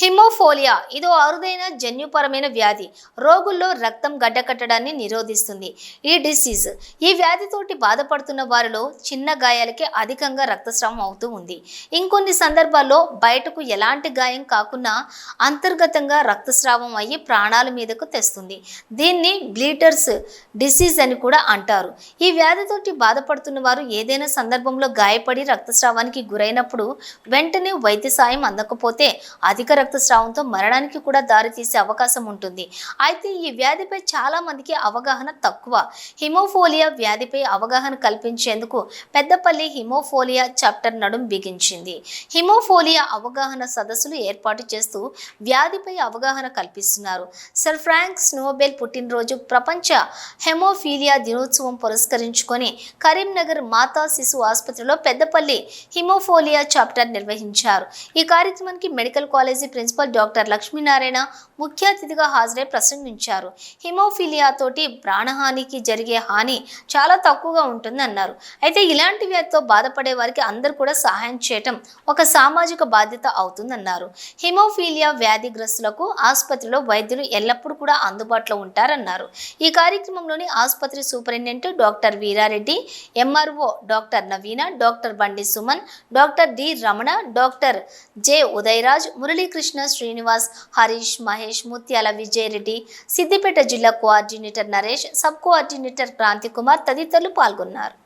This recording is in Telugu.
హిమోఫోలియా ఇదో అరుదైన జన్యుపరమైన వ్యాధి. రోగుల్లో రక్తం గడ్డకట్టడాన్ని నిరోధిస్తుంది. ఈ డిసీజ్ ఈ వ్యాధితోటి బాధపడుతున్న వారిలో చిన్న గాయాలకే అధికంగా రక్తస్రావం అవుతూ ఉంది. ఇంకొన్ని సందర్భాల్లో బయటకు ఎలాంటి గాయం కాకుండా అంతర్గతంగా రక్తస్రావం అయ్యి ప్రాణాల మీదకు తెస్తుంది. దీన్ని బ్లీటర్స్ డిసీజ్ అని కూడా అంటారు. ఈ వ్యాధితోటి బాధపడుతున్న వారు ఏదైనా సందర్భంలో గాయపడి రక్తస్రావానికి గురైనప్పుడు వెంటనే వైద్య సాయం అందకపోతే అధిక రక్తస్రావంతో మరణానికి కూడా దారితీసే అవకాశం ఉంటుంది. అయితే ఈ వ్యాధిపై చాలా మందికి అవగాహన తక్కువ. హిమోఫోలియా వ్యాధిపై అవగాహన కల్పించేందుకు పెద్దపల్లి హిమోఫోలియా చాప్టర్ నడుం బిగించింది. హిమోఫోలియా అవగాహన సదస్సులు ఏర్పాటు చేస్తూ వ్యాధిపై అవగాహన కల్పిస్తున్నారు. సర్ ఫ్రాంక్ స్నోబెల్ పుట్టినరోజు ప్రపంచ హెమోఫీలియా దినోత్సవం పురస్కరించుకొని కరీంనగర్ మాతా శిశు ఆసుపత్రిలో పెద్దపల్లి హిమోఫోలియా చాప్టర్ నిర్వహించారు. ఈ కార్యక్రమానికి medical college principal doctor Lakshminarayana ముఖ్య అతిథిగా హాజరై ప్రసంగించారు. హిమోఫిలియా తోటి ప్రాణహానికి జరిగే హాని చాలా తక్కువగా ఉంటుంది అన్నారు అయితే ఇలాంటి వ్యాధితో బాధపడే వారికి అందరూ కూడా సహాయం చేయటం ఒక సామాజిక బాధ్యత అవుతుందన్నారు. హిమోఫీలియా వ్యాధిగ్రస్తులకు ఆసుపత్రిలో వైద్యులు ఎల్లప్పుడూ కూడా అందుబాటులో ఉంటారన్నారు. ఈ కార్యక్రమంలోని ఆసుపత్రి superintendent doctor Veerareddy MRO doctor Naveena doctor Bandi Suman doctor D Ramana doctor J Udayraj Muralikrishna Srinivas Harish Mahesh Mutyala Vijayareddy Siddipet జిల్లా coordinator Naresh sub coordinator Kranthi Kumar తదితరులు పాల్గొన్నారు.